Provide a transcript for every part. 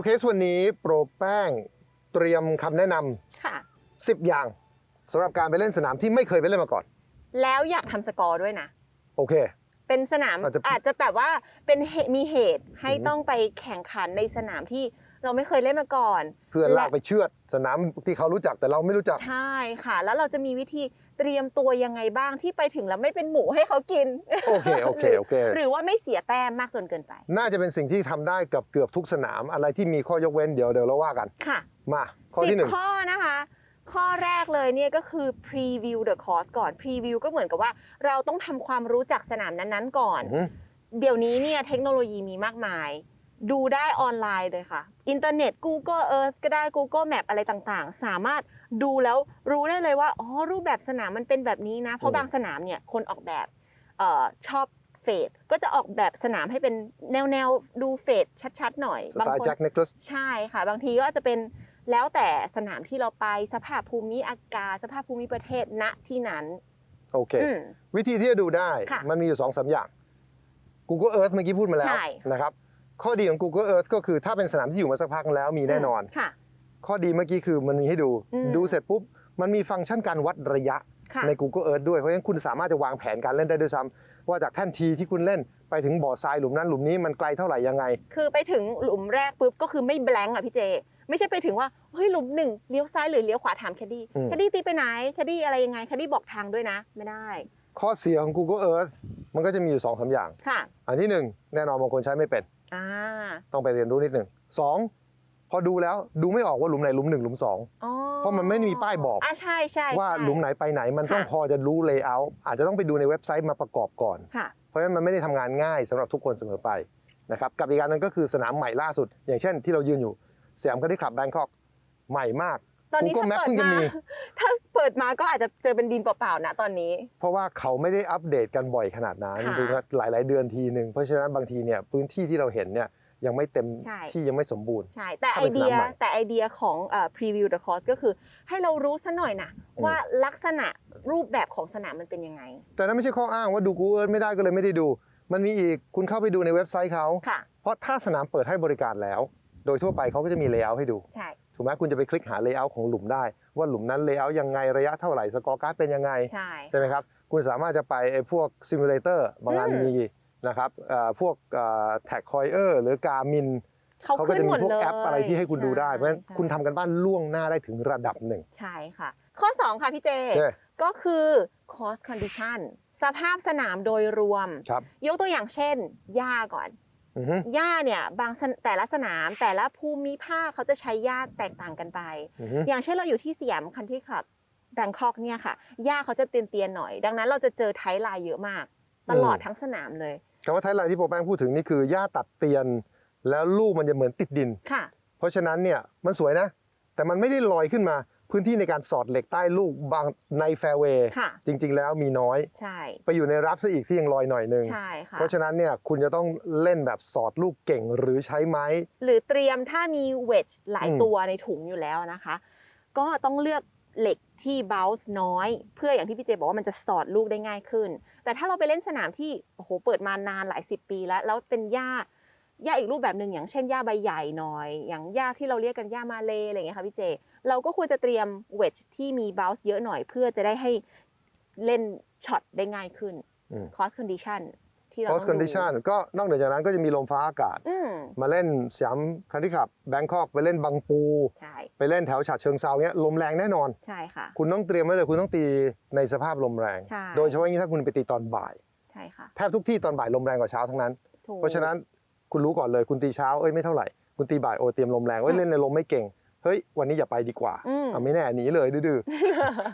ว์เคสวันนี้โปรแป้งเตรียมคำแนะนค่ะำ10 อย่างสำหรับการไปเล่นสนามที่ไม่เคยไปเล่นมาก่อน แล้วอยากทำสกอร์ด้วยนะ โอเค เป็นสนามอาจจะอาจจะแบบว่าเป็นเหตุมีเหตุให้อือฮึต้องไปแข่งขันในสนามที่ เราไม่เคยเล่นมาก่อน เพื่อลากไปเชือดสนามที่เขารู้จักแต่เราไม่รู้จัก ใช่ค่ะ แล้วเราจะมีวิธีเตรียมตัวยังไงบ้างที่ไปถึงแล้วไม่เป็นหมูให้เขากิน โอเคโอเคโอเค หรือว่าไม่เสียแต้มมากจนเกินไป น่าจะเป็นสิ่งที่ทำได้กับเกือบทุกสนามอะไรที่มีข้อยกเว้นเดี๋ยวเดี๋ยวเราว่ากันค่ะ มาข้อสิที่บหนึ่งข้อนะคะข้อแรกเลยเนี่ยก็คือ preview the course ก่อน preview ก็เหมือนกับว่าเราต้องทำความรู้จักสนามนั้นๆก่อนอือหือเดี๋ยวนี้เนี่ยเทคโนโลยีมีมากมาย ดูได้ออนไลน์เลยค่ะ อินเทอร์เน็ต Google Earth ก็ได้ Google Map อะไรต่างๆ สามารถดูแล้วรู้ได้เลยว่า อ๋อ รูปแบบสนามมันเป็นแบบนี้นะ เพราะบางสนามเนี่ย คนออกแบบเออชอบเฟดก็จะออกแบบสนามให้เป็นแนวแนวๆดูเฟดชัดๆ หน่อยสบางไตล์คนแจ็คเนคลัสใช่ค่ะ บางทีก็จะเป็นแล้วแต่สนามที่เราไปสภาพภูมิอากาศ สภาพภูมิประเทศณที่นั้น โอเคอืมวิธีที่จะดูได้ค่ะมันมีอยู่2อสอย่าง Google Earth เมื่อกี้พูดมาแล้วใช่นะครับ ข้อดีของ Google Earth ก็คือถ้าเป็นสนามที่อยู่มาสักพักแล้วมีแน่นอน ค่ะ ข้อดีเมื่อกี้คือมันมีให้ดู อืม ดูเสร็จปุ๊บ มันมีฟังก์ชันการวัดระยะค่ะ ใน Google Earth ด้วย เพราะฉะนั้นคุณสามารถจะวางแผนการเล่นได้ด้วยซ้ำว่าจากแท่นทีที่คุณเล่นไปถึงบ่อทรายหลุมนั้นหลุมนี้มันไกลเท่าไหร่ยังไง คือไปถึงหลุมแรกปุ๊บก็คือไม่แบงก์อะพี่เจ ไม่ใช่ไปถึงว่าเฮ้ยหลุมหนึ่งเลี้ยวซ้ายหรือเลี้ยวขวาถามแคดดี้อืม แคดดี้ตีไปไหนแคดดี้อะไรยังไงแคดดี้บอกทางด้วยนะ ไม่ได้ข้อเสียของ Google Earth มันก็จะมีอยู่2อสาอย่าง ค่ะ อันที่หนึ่งแน่นอนบางคนใช้ไม่เป็น อ่าต้องไปเรียนรู้นิดหนึ่งสองพอดูแล้วดูไม่ออกว่าหลุมไหนหลุมหนึ่งหลุมสองอ๋อเพราะมันไม่มีป้ายบอก อ่าใช่ใช่ว่าใช่ หลุมไหนไปไหนมันต้องค่ะ พอจะรู้เลเยอร์อาจจะต้องไปดูในเว็บไซต์มาประกอบก่อน ค่ะ เพราะฉะนั้นมันไม่ได้ทำงานง่ายสำหรับทุกคนเสมอไปนะครับกับอีกการหนึงก็คือสนามใหม่ล่าสุด อย่างเช่นที่เรายืนอยู่สยามคาร์ดิคลับแบงคอกใหม่มาก ตอนนี้ Google ถ้า Map เปิดเพิ่งจะมา มี ถ้าเปิดมาก็อาจจะเจอเป็นดินเปล่าๆนะตอนนี้ เพราะว่าเขาไม่ได้อัปเดตกันบ่อยขนาดนั้นค่ะดูว่าหลาย ๆ เดือนทีหนึ่งเพราะฉะนั้นบางทีเนี่ยพื้นที่ที่เราเห็นเนี่ยยังไม่เต็มใช่ ที่ยังไม่สมบูรณ์ ใช่ แต่ถ้าไอเป็นสเดีนามยใหม่แต่ไอเดียของเอ่อ preview the course ก็คือให้เรารู้ซะหน่อยนะอืม ว่าลักษณะรูปแบบของสนามมันเป็นยังไงแต่นั้นไม่ใช่ข้ออ้างว่าดู Google Earth ไม่ได้ก็เลยไม่ได้ดู มันมีอีกคุณเข้าไปดูในเว็บไซต์เขา ค่ะ เพราะถ้าสนามเปิดให้บริการแล้ว โดยทั่วไปเขาก็จะมีเลเยอร์ให้ดูใช่ถูกไหมคุณจะไปคลิกหาเลเยอร์ของหลุมได้ ว่าหลุมนั้นเลเยอร์ยังไงระยะเท่าไหร่สกอร์การ์ดเป็นยังไงใช่ใช่ไหมครับคุณสามารถจะไปไอ้พวกซิมูเลเตอร์บางอันอืมมีนะครับเอ่อพวกแท็กคอยเออร์หรือการมินเขาเขาก็ขึ้นจะหมีมดพวกเลยแอปอะไรที่ให้คุณดูได้ เพราะฉะนั้นใช่คุณทำกันบ้านล่วงหน้าได้ถึงระดับหนึ่ง ใช่ค่ะ ข้อ 2 ค่ะพี่เจโอเคก็คือ course condition สภาพสนามโดยรวมครับยกตัวอย่างเช่นหญ้าก่อนอือฮึ หญ้าเนี่ยบางสนแต่ละสนามแต่ละภูมิภาคเขาจะใช้หญ้าแตกต่างกันไปอือฮึอย่างเช่นเราอยู่ที่สยามคันที่คลับแบงคอกเนี่ยค่ะหญ้าเขาจะเตียนๆหน่อย ดังนั้นเราจะเจอไทยลายเยอะมาก ตลอดทั้งสนามเลยคำว่าไทยไลน์ที่โปรแป้งพูดถึงนี่คือหญ้าตัดเตียน แล้วลูกมันจะเหมือนติดดินค่ะ เพราะฉะนั้นเนี่ยมันสวยนะ แต่มันไม่ได้ลอยขึ้นมา พื้นที่ในการสอดเหล็กใต้ลูกบางในแฟร์เวย์ค่ะ จริง ๆ แล้วมีน้อย ใช่ ไปอยู่ในรับซะอีกที่ยังลอยหน่อยนึง ใช่ค่ะ เพราะฉะนั้นเนี่ยคุณจะต้องเล่นแบบสอดลูกเก่งหรือใช้ไม้ หรือเตรียมถ้ามีเวจหลายอืม ตัวในถุงอยู่แล้วนะคะ ก็ต้องเลือกเหล็กที่เบลส์น้อย เพื่ออย่างที่พี่เจบอกว่ามันจะสอดลูกได้ง่ายขึ้น แต่ถ้าเราไปเล่นสนามที่โอ้โหเปิดมานานหลายสิบปีแล้ว แล้วเป็นหญ้าหญ้าอีกรูปแบบหนึ่งอย่างเช่นหญ้าใบใหญ่หน่อย อย่างหญ้าที่เราเรียกกันหญ้ามาเลอะไรอย่างเงี้ยค่ะพี่เจ เราก็ควรจะเตรียมเวจที่มีเบลส์เยอะหน่อยเพื่อจะได้ให้เล่นช็อตได้ง่ายขึ้นอืม cost condition ที่เรา cross ต้องดู condition ก็นอกเหนือจากนั้นก็จะมีลมฟ้าอากาศอืมมาเล่นสยามคันที่ขับแบงคอกไปเล่นบางปูใช่ไปเล่นแถวฉะเชิงเซาเนี้ยลมแรงแน่นอนใช่ค่ะคุณต้องเตรียมไว้เลยคุณต้องตีในสภาพลมแรงใช่โดยเฉพาะอย่างนี้ถ้าคุณไปตีตอนบ่ายใช่ค่ะแทบทุกที่ตอนบ่ายลมแรงกว่าเช้าทั้งนั้นถูกเพราะฉะนั้นคุณรู้ก่อนเลยคุณตีเช้าเอ้ยไม่เท่าไหร่คุณตีบ่ายโอ้เตรียมลมแรงเอ้ยอืมเล่นในลมไม่เก่ง เฮ้ยวันนี้อย่าไปดีกว่าอืมอะไม่แน่หนีเลยดื้อ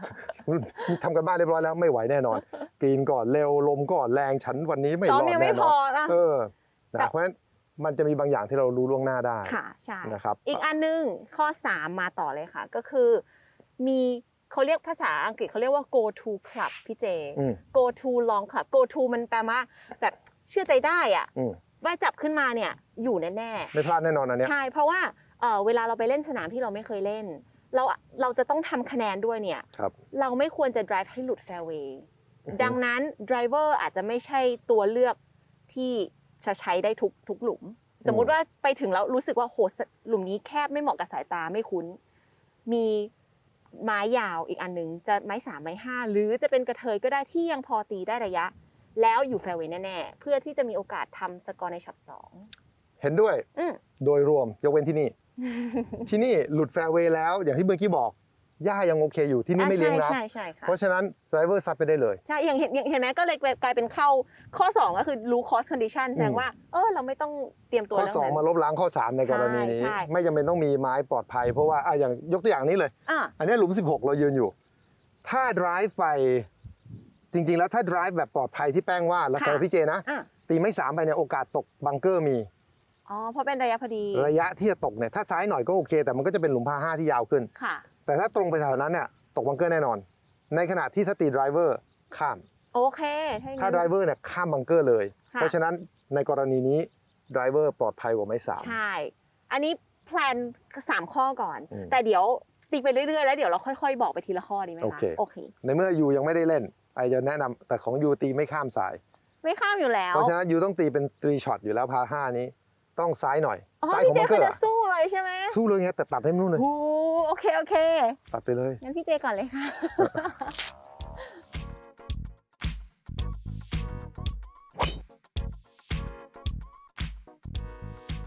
ๆทำกันบ้านเรียบร้อยแล้วไม่ไหวแน่นอนกรีนก่อนเร็วลมก่อนแรงฉันวันนี้ไม่ซ้อรมอดยังแน่ไม่นพออนนะเออแต่นะเพราะฉะนั้นมันจะมีบางอย่างที่เรารู้ล่วงหน้าได้ค่ะใช่นะครับอีกอันหนึงข้อ 3 มาต่อเลยค่ะ ก็คือ มีเขาเรียกภาษาอังกฤษเขาเรียกว่า go to club พี่เจอืม go to long club go to มันแปลว่าแบบเชื่อใจได้อะอืมว่าจับขึ้นมาเนี่ยอยู่แน่ไม่พลาดแน่นอนอันๆเนี้ยใช่เพราะว่า เอ่อเวลาเราไปเล่นสนามที่เราไม่เคยเล่น เราเราจะต้องทำคะแนนด้วยเนี่ยครับเราไม่ควรจะ drive ให้หลุด fairway ดังนั้น driver อาจจะไม่ใช่ตัวเลือกที่จะใช้ได้ทุกทุกหลุม สมมุติว่าไปถึงแล้วรู้สึกว่าโหหลุมนี้แคบไม่เหมาะกับสายตาไม่คุ้น มีไม้ยาวอีกอันหนึ่งจะไม้สามไม้ห้าหรือจะเป็นกระเทยก็ได้ที่ยังพอตีได้ระยะ แล้วอยู่แฟร์เวย์แน่ๆเพื่อที่จะมีโอกาสทำสกอร์ในช็อตสองเห็นด้วยอืมโดยรวมยกเว้นที่นี่ ที่นี่หลุดแฟร์เวย์แล้ว อย่างที่เมื่อกี้บอกหญ้ายังโอเคอยู่ที่นี่ไม่เลี้ยงอะนะใช่ใช่ใช่ค่ะเพราะฉะนั้นไดรเวอร์ซัดไปได้เลย ใช่ อย่างเห็นอย่างเห็นไหมก็เลยกลายเป็นเข้าข้อ 2 ก็คือรู้ cost condition แสดงว่า เออเราไม่ต้องเตรียมตัวข้อเรื่องสองนั้นมาลบล้างข้อ 3 ในกรณีนี้ใช่ใช่ไม่จำเป็นต้องมีไม้ปลอดภัย เพราะว่าอะอย่างยกตัวอย่างนี้เลยอะอันนี้หลุม 16 เรายืนอยู่ ถ้า drive ไป จริง ๆ แล้วถ้า drive แบบปลอดภัยที่แป้งว่าแล้วสำหรับพี่เจนะอะตีไม่สามไปเนี่ยโอกาสตกบังเกอร์มี อ๋อเพราะเป็นระยะพอดี ระยะที่จะตกเนี่ยถ้าซ้ายหน่อยก็โอเค แต่มันก็จะเป็นหลุมพาห้าที่ยาวขึ้น ค่ะ แต่ถ้าตรงไปแถวนั้นเนี่ยตกบังเกอร์แน่นอน ในขณะที่ถ้าตี driver ข้าม โอเค ถ้าอย่างถ้านั้น driver เนี่ยข้ามบังเกอร์เลย ค่ะ เพราะฉะนั้นในกรณีนี้ driver ปลอดภัยกว่าไม้สาม ใช่ อันนี้แพลนสามข้อก่อน อืมแต่เดี๋ยวตีไปเรื่อยๆ แล้วเดี๋ยวเราค่อยๆ บอกไปทีละข้อดีไหมโอคะเค โอเค ในเมื่อยูยังไม่ได้เล่นไอจะแนะนำแต่ของยูตีไม่ข้ามสาย ไม่ข้ามอยู่แล้ว เพราะฉะนั้นยูต้องตีเป็นตรีช็อตอยู่แล้วพาห้านี้ ต้องซ้ายหน่อย อ๋อซ้ายขพี่องเจบังเกคืออร์จะอะสู้สู้เลยใช่ไหมสู้เลยไงแต่ตัดให้มันนู่นเลย โอ้โอเคโอเค ตัดไปเลย งั้นพี่เจก่อนเลยค่ะ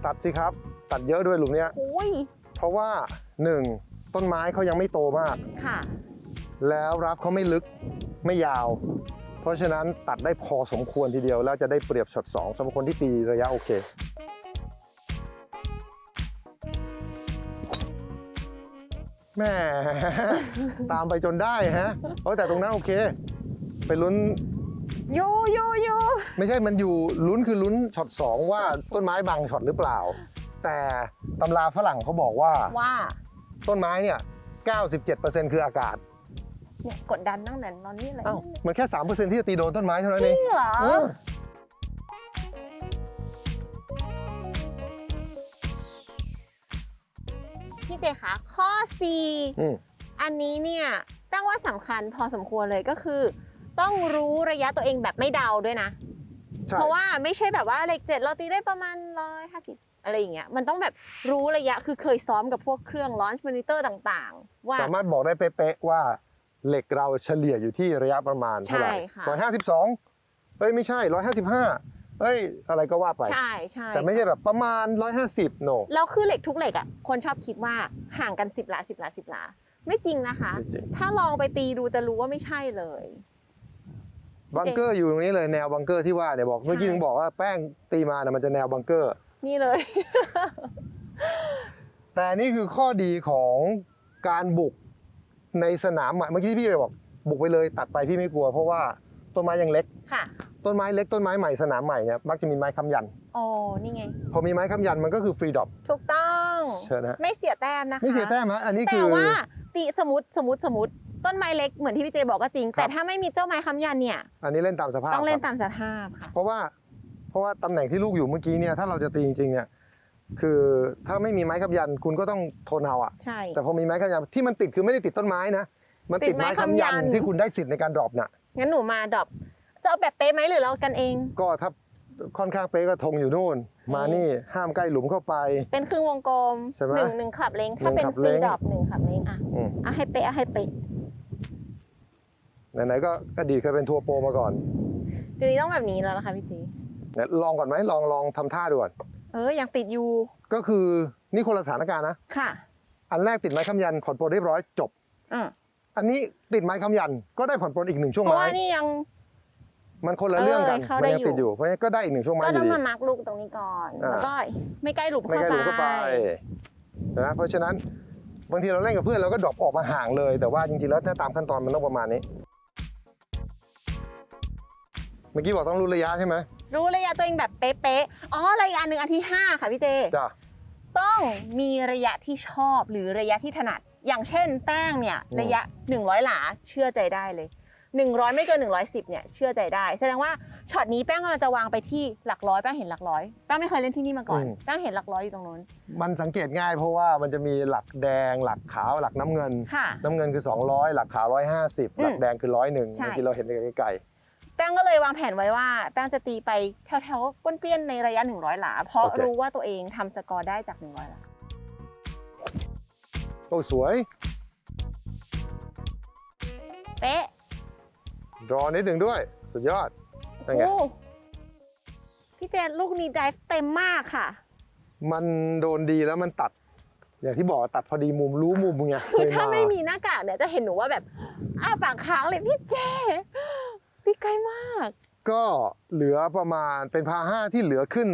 ตัดสิครับ ตัดเยอะด้วยหลุมเนี้ย อุ้ย เพราะว่าหนึ่งต้นไม้เขายังไม่โตมาก ค่ะ แล้วรับเขาไม่ลึกไม่ยาว เพราะฉะนั้นตัดได้พอสมควรทีเดียว แล้วจะได้เปรียบช็อตสองสำหรับคนที่ตีระยะโอเค แม่ตามไปจนได้ฮะเออแต่ตรงนั้นโอเค ไปลุ้นโยโยโยไม่ใช่มันอยู่ลุ้นคือลุ้นช็อตสองว่าต้นไม้บังช็อตหรือเปล่า แต่ตำราฝรั่งเขาบอกว่า ว่าต้นไม้เนี่ย 97%คืออากาศ เนี่ยกดดันตั้งแต่ตอนนี้เลยอ้าวมันแค่ 3%ที่จะตีโดนต้นไม้เท่านั้นจเอริงงเหรอ เออ พี่เจคะข้อ C อืมอันนี้เนี่ยตั้งว่าสำคัญพอสมควรเลยก็คือ ต้องรู้ระยะตัวเองแบบไม่เดาด้วยนะใช่เพราะว่าไม่ใช่แบบว่าเลขเจ็ดเราตีได้ประมาณร้อยห้าสิบอะไรอย่างเงี้ยมันต้องแบบรู้ระยะคือเคยซ้อมกับพวกเครื่อง launch monitor ต่างๆ ว่าสามารถบอกได้เป๊ะๆว่าเหล็กเราเฉลี่ยอยู่ที่ระยะประมาณเท่าไหร่ใช่ค่ะร้อยห้าสิบสองเอ้ยไม่ใช่ร้อยห้าสิบห้า เอ้ยอะไรก็ว่าไป ใช่ใช่แต่ไม่ใช่แบบประมาณร้อยห้าสิบโนแล้วคือเหล็กทุกเหล็กอะคนชอบคิดว่าห่างกันสิบหลาสิบหลาสิบหลาไม่จริงนะคะไม่จริงถ้าลองไปตีดูจะรู้ว่าไม่ใช่เลยบังเกอร์อยู่ตรงนี้เลยแนวบังเกอร์ที่ว่าเนี่ยบอกเมื่อกี้ใช่ถึงบอกว่าแป้งตีมาเนี่ยมันจะแนวบังเกอร์ นี่เลย แต่นี่คือข้อดีของการบุกในสนามใหม่เมื่อกี้ที่พี่ไปบอกบุกไปเลยตัดไปพี่ไม่กลัว เพราะว่าต้นไม้ยังเล็กค่ะ ต้นไม้เล็กต้นไม้ใหม่สนามใหม่เนี่ยมักจะมีไม้ค้ำยันโอ้นี่ไง พอมีไม้ค้ำยันมันก็คือฟรีดอปถูกต้องเชิญนะไม่เสียแต้มนะคะไม่เสียแต้มฮะอันนี้คืแต่อว่าตีสมมติสมมติสมมติต้นไม้เล็กเหมือนที่พี่เจบอกก็จริงครับแต่ถ้าไม่มีเจ้าไม้ค้ำยันเนี่ยอันนี้เล่นตามสภาพต้องเล่นครับตามสภาพค่ะเพราะว่าเพราะว่าตำแหน่งที่ลูกอยู่เมื่อกี้เนี่ยถ้าเราจะตีจริงๆเนี่ยคือถ้าไม่มีไม้ค้ำยันคุณก็ต้องทนเอาอะใช่แต่พอมีไม้ค้ำยันที่มันติดคือไม่ได้ติดต้นไม้นะมันติดไม้ค้ำยันที่คุณได้สิทธิ์ในการดรอปน่ะงั้นหนูมาดรอป จะเอาแบบเป๊ะไหมหรือเรากันเอง ก็ถ้าค่อนข้างเป๊ะก็ธงอยู่นู่น มานี่ห้ามใกล้หลุมเข้าไป เป็นครึ่งวงกลมใช่ไหมหนึ่งหนึ่งขับเล้งหนึ่ถ้างเป็นขับฟเล้รีง ดรอปหนึ่งขับเล้งอะอืมอะให้เป๊ะอะให้เป๊ะไหนๆก็อดีตเคยเป็นทัวร์โปรมาก่อนทีนี้ต้องแบบนี้แล้วนะคะพี่จีเนี่ยลองก่อนไหมลองลองทำท่าดูก่อนเออยังติดอยู่ก็คือนี่คนละสถานการณ์นะ ค่ะอันแรกติดไม้ค้ำยันผ่อนปลนเรียบร้อยจบ อะอันนี้ติดไม้ค้ำยันก็ได้ผ่อนปลนอีกหนึ่งช่วงเพราะไม้ ว่านี่ยัง มันคนละเรื่องกัน เออเข้ามัได้ยังติดออยู่ยู่ เพราะฉะนั้นก็ได้อีกหนึ่งช่วงไม้ก็อต้อยู่งดี มามาร์กลูกตรงนี้ก่อนอ่า แล้วก็ไม่ใกล้หลุมไม่ใกล้หลุมเข้าไป นะ เพราะฉะนั้นบางทีเราเล่นกับเพื่อนเราก็ดรอปออกมาห่างเลย แต่ว่าจริงๆแล้วถ้าตามขั้นตอนมันต้องประมาณนี้ เมื่อกี้บอกต้องรู้ระยะใช่ไหมรู้ระยะตัวเองแบบเป๊ะๆอ๋อระยะหนึ่งอันที่ห้าค่ะพี่เจ จ้ะ ต้องมีระยะที่ชอบหรือระยะที่ถนัด อย่างเช่นแป้งเนี่ย อืม ระยะ 100 หลาเชื่อใจได้เลย 100 ไม่เกิน 110เนี่ยเชื่อใจได้ แสดงว่าช็อตนี้แป้งกำลังจะวางไปที่หลักร้อยแป้งเห็นหลักร้อยแป้งไม่เคยเล่นที่นี่มาก่อนแป้งเห็นหลักร้อยอยู่ตรงนู้นมันสังเกตง่ายเพราะว่ามันจะมีหลักแดง หลักขาวหลักน้ำเงิน ค่ะ น้ำเงินคือ 200 หลักขาว 150 หลักแดงคือร้อยหนึ่งใช่ บางทีเราเห็นไกลแป้ป้งก็เลยวางแผนไว้ว่า แป้งจะตีไปแถวๆป้วนเปี้ยนในระยะ 100 หลา เพราะโอเครู้ว่าตัวเองทำสกอร์ได้จาก 100 หลาโอ้สวย เป๊ะ รอนิดหนึ่งด้วย สุดยอดนั่นไง โอ้พี่เจนลูกนี้ไดฟ์เต็มมากค่ะ มันโดนดีแล้วมันตัด อย่างที่บอกตัดพอดีมุมรู้มุมไงคือเคยถ้าไม่มีหน้ากากเนี่ยจะเห็นหนูว่าแบบอ้าปากค้างเลยพี่เจ พี่ไกลมากก็เหลือประมาณเป็นพาห้าที่เหลือขึ้น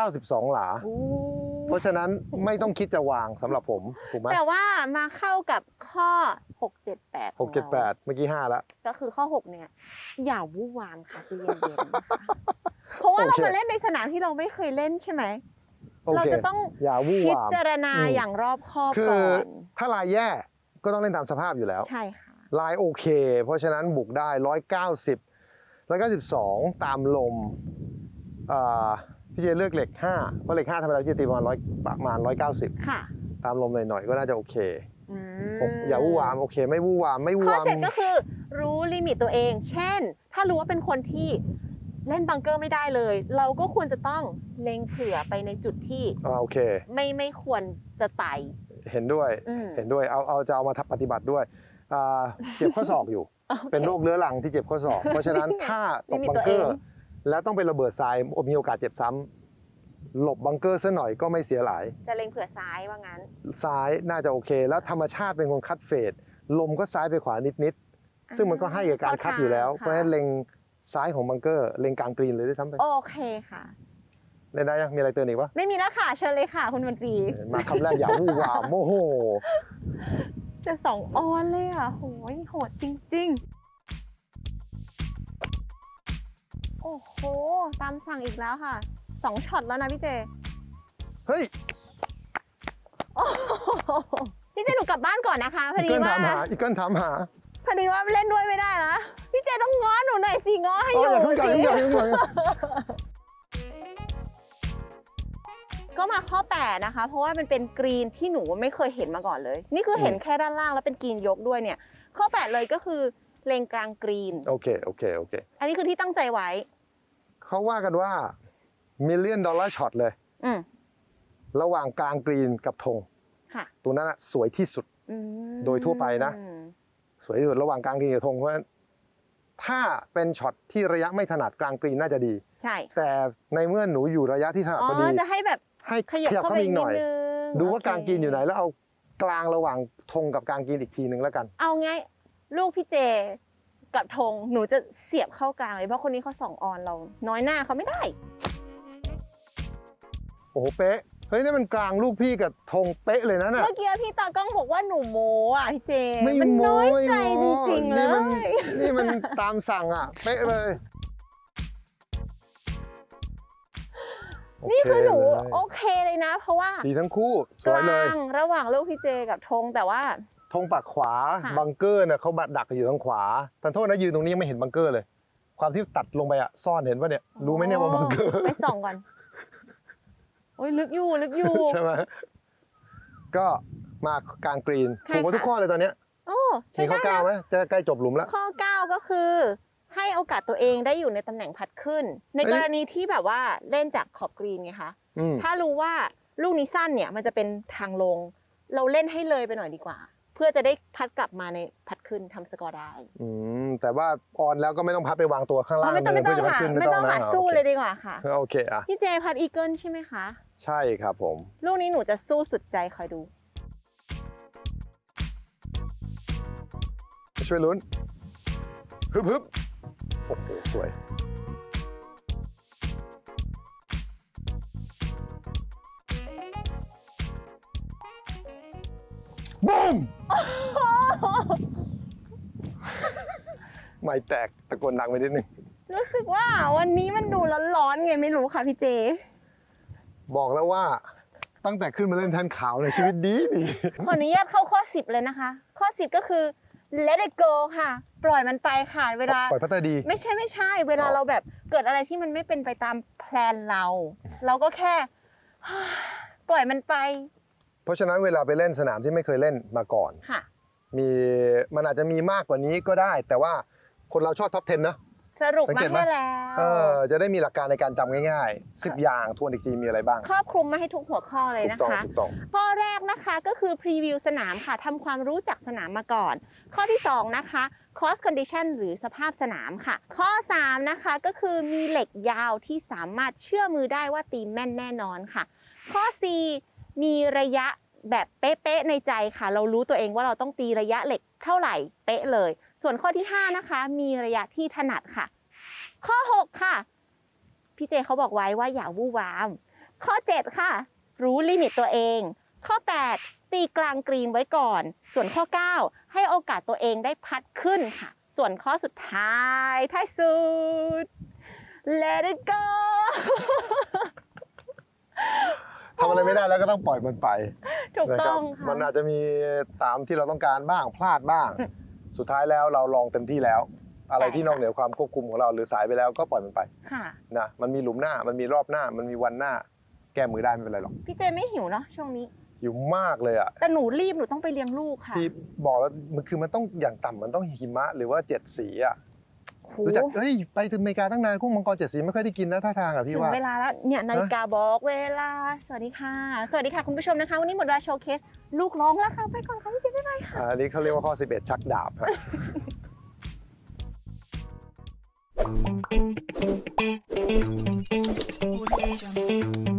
192 หลา โอ้เพ ราะฉะนั้นไม่ต้องคิดจะวางสำหรับผมถูกไหมแต่ว่ามาเข้ากับข้อ 6 7 8หกเจ็ดแปดเมื่อกี้ห้าแล้วก็คือข้อ 6 เนี่ย อย่าวู่วามค่ะใจะเย็นๆนะคะเพราะว่าเราโอเค มาเล่นในสนามที่เราไม่เคยเล่นใช่ไหม โอเราเค จะต้องอย่าวู่พิวาม จารณาอืม อย่างรอบคอบคือก่อนถ้าลายแย่ก็ต้องเล่นตามสภาพอยู่แล้ว ใช่ค่ะ ลายโอเค เพราะฉะนั้นบุกได้ 190 192 ตามลมอ่า พี่เจเลือกเหล็ก5เพราะเหล็ก5ธรรมดาพี่เจตีประมาณ100ประมาณ190ค่ะตามลมหน่อยๆก็น่าจะโอเคอืมผมอย่าวู่วามโอเค ไม่วู่วามไม่วู่ข้อวามเจ็ดก็คือ รู้ลิมิตตัวเอง เช่น ถ้ารู้ว่าเป็นคนที่เล่นบังเกอร์ไม่ได้เลย เราก็ควรจะต้องเล็งเผื่อไปในจุดที่อ่าโอเค ไม่ไม่ควรจะไต่เห็นด้วยอืมเห็นด้วยเอาเอาจะเอามาทำปฏิบัติด้วยอ่าเจ็บข้อศอกอยู่ โอค เป็นโรคเรื้อรังที่เจ็บข้อศอก เพราะฉะนั้นถ้าตลิกมิตบังตัวเกอเองร์ แล้วต้องไประเบิดทรายมีโอกาสเจ็บซ้ำหลบบังเกอร์ซะหน่อยก็ไม่เสียหลาย จะเล็งเผื่อซ้ายว่างั้น ซ้ายน่าจะโอเค แล้วธรรมชาติเป็นคนคัดเฟดลมก็ซ้ายไปขวานิดๆ ซึ่งมันก็ให้กับการคัดอยู่แล้ว เพราะฉะนั้นเล็งซ้ายของบังเกอร์เล็งกลางกรีนเลยด้วยซ้ำไป โอเคค่ะเล่นได้ยังมีอะไรเตือนอีกปะไม่มีแล้วค่ะเชิญเลยค่ะคุณมนตรี มาคำแรกอย่าวู่วามโมโห จะสองออนเลยอะโหยโหดจริง ๆ โอ้โห ตามสั่งอีกแล้วค่ะสองช็อตแล้วนะพี่เจ เฮ้ยโอ้โหพี่เจหนูกลับบ้านก่อนนะคะพออีดีเกิลว่าถามหาอีเกิลถามหาพอดีว่าเล่นด้วยไม่ได้นะพี่เจต้องง้อหนูหน่อยสิง้อให้อ๋ออยู่อย่าเพิ่งก่อนสิ อย่าเพิ่งก่อนอย่าเพิ่งก่อนก็มาข้อ 8 นะคะ เพราะว่ามันเป็นกรีนที่หนูไม่เคยเห็นมาก่อนเลย นี่คือเห็นแค่ด้านล่างแล้วเป็นกรีนยกด้วยเนี่ย ข้อ 8 เลยก็คือ เลงกลางกรีน โอเคโอเคโอเค อันนี้คือที่ตั้งใจไว้ เขาว่ากันว่า million dollar shot เลย อืมระหว่างกลางกรีนกับธงค่ะตัวนั้นอะสวยที่สุด อืมโดยทั่วไปนะ สวยที่สุดระหว่างกลางกรีนกับธงเพราะฉะนั้นถ้าเป็นช็อตที่ระยะไม่ถนัดกลางกรีนน่าจะดี ใช่แต่ในเมื่อหนูอยู่ระยะที่ถนัดอ๋พอดีอจะให้แบบให้ขยับเข้าไปอีอีกกหนิน่ดอยนึงดูว่าโอเคกลางกรีนอยู่ไหน แล้วเอากลางระหว่างธงกับกลางกรีนอีกทีหนึ่งแล้วกัน เอาไง ลูกพี่เจกับธงหนูจะเสียบเข้ากลางเลยเพราะคนนี้เขาสองออนเรา น้อยหน้าเขาไม่ได้ โอ้โหเป๊ะเฮ้ยนี่มันกลางลูกพี่กับธงเป๊ะเลยนะน่ะ เมื่อกี้พี่ตากล้องบอกว่าหนูโมอะพี่เจไม่มันโม้น้อยไม่ใจโม้จริงๆเลนี่มันย นี่มันตามสั่งอะ เป๊ะเลยนี่คือหนูโอเคเลยโอเคเลยนะ เพราะว่าดีทั้งคู่ สกวยลาเลยงระหว่างลูกพี่เจกับธงแต่ว่า ธงปักขวาค่ะ บังเกอร์เนี่ยเขาบัดดักอยู่ทางขวาแต่โทษนะยืนตรงนี้ยังไม่เห็นบังเกอร์เลย ความที่ตัดลงไปอะซ่อนเห็นปะเนี่ยรู้ไหมเนี่ยว่าบังเกอร์ ไปส่องก่อน โอ้ยลึกอยู่ลึกอยู่ ใช่ไหมก็มากลางกรีนใช่ถูกหมดค่ะ ทุกข้อเลยตอนเนี้ยโอ้ใช่มีข้อได้เก้านะไหมจะใกล้จบหลุมแล้ว ข้อ9ก็คือ ให้โอกาสตัวเองได้อยู่ในตำแหน่งพัดขึ้น ในเอ้ย กรณีที่แบบว่าเล่นจากขอบกรีนไงคะ อืมถ้ารู้ว่าลูกนี้สั้นเนี่ยมันจะเป็นทางลง เราเล่นให้เลยไปหน่อยดีกว่า เพื่อจะได้พัดกลับมาในพัดขึ้นทำสกอร์ได้อืมแต่ว่าออนแล้วก็ไม่ต้องพับไปวางตัวข้างล่างไม่ต้องเลไม่ยต้องเพื่อจะพัดค่ะขึ้นไม่ต้องนะค่ะอ่าสู้โอคเลยดีกว่าค่ะ โอเคอะพี่เจพัดอีเกิลใช่ไหมคะ ใช่ครับผม ลูกนี้หนูจะสู้สุดใจคอยดู ช่วยลุ้นฮึบฮึบโอ้โหสวย บูมไม่แตกตะโกนดังไปนิดนึง รู้สึกว่าวันนี้มันดูร้อนๆไงไม่รู้ค่ะพี่เจ บอกแล้วว่าตั้งแต่ขึ้นมาเล่นแทนขาวในยชีวิตดีดี ขออนุญาตเข้าข้อ 10 เลยนะคะ ข้อ 10 ก็คือ let it go ค่ะ ปล่อยมันไปค่ะเวลา ปล่อยพัตเตอร์ดี ไม่ใช่ไม่ใช่ เวลาอ๋อเราแบบเกิดอะไรที่มันไม่เป็นไปตามแพลนเรา เราก็แค่ ปล่อยมันไป เพราะฉะนั้นเวลาไปเล่นสนามที่ไม่เคยเล่นมาก่อน ค่ะ มีมันอาจจะมีมากกว่านี้ก็ได้ แต่ว่าคนเราชอบท็อป 10นะสรุปสังมาเกตไหม ให้แล้ว เออจะได้มีหลักการในการจำง่ายๆ 10 อย่างทวนอีกทีมีอะไรบ้างครอบคลุมมาให้ทุกหัวข้อเลยถูนะกต้องคะ ถูกต้อง ข้อแรกนะคะก็คือพรีวิวสนามค่ะทำความรู้จักสนามมาก่อน ข้อที่ 2 นะคะ cost condition หรือสภาพสนามค่ะ ข้อ 3 นะคะก็คือมีเหล็กยาวที่สามารถเชื่อมือได้ว่าตีแม่นแน่นอนค่ะ ข้อ 4 มีระยะแบบเป๊ะๆในใจค่ะ เรารู้ตัวเองว่าเราต้องตีระยะเหล็กเท่าไหร่เป๊ะเลย ส่วนข้อที่ 5 นะคะ มีระยะที่ถนัดค่ะ ข้อ 6 ค่ะพี่เจเขาบอกไว้ว่าอย่าวู่วาม ข้อ 7 ค่ะ รู้ลิมิตตัวเอง ข้อ 8 ตีกลางกรีนไว้ก่อน ส่วนข้อ 9 ให้โอกาสตัวเองได้พัดขึ้นค่ะ ส่วนข้อสุดท้ายท้ายสุด let it go ทำอะไรไม่ได้แล้วก็ต้องปล่อยมันไปถูกนะคต้รัองมันค่ะอาจจะมีตามที่เราต้องการบ้างพลาดบ้าง สุดท้ายแล้วเราลองเต็มที่แล้ว อะไรที่นอกเหนือความควบคุมของเราหรือสายไปแล้วก็ปล่อยมันไปค่ะนะมันมีหลุมหน้ามันมีรอบหน้า มันมีวันหน้า แก้มือได้ไม่เป็นไรหรอกพี่เจไม่หิวเนาะช่วงนี้หิวมากเลยอะแต่หนูรีบหนูต้องไปเลี้ยงลูกค่ะที่บอกแล้วมันคือมันต้องอย่างต่ำมันต้องหิมะหรือว่าเจ็ดสีอะโห รู้จักเฮ้ยไปถึงอเมริกาตั้งนานกุ้งมังกรเจ็ดสีไม่ค่อยได้กินนะท่าทางอะพี่ว่าเวลาแล้วเนี่ยนาฬิกาบอกเวลา สวัสดีค่ะ สวัสดีค่ะคุณผู้ชมนะคะ วันนี้หมดเวลาโชว์เคส ลูกร้องแล้วค่ะไปก่อนค่ะพี่จิ๊บไปค่ะอันนี้เขาเรียกว่าข้อ 11 ชักดาบฮะ Thank you.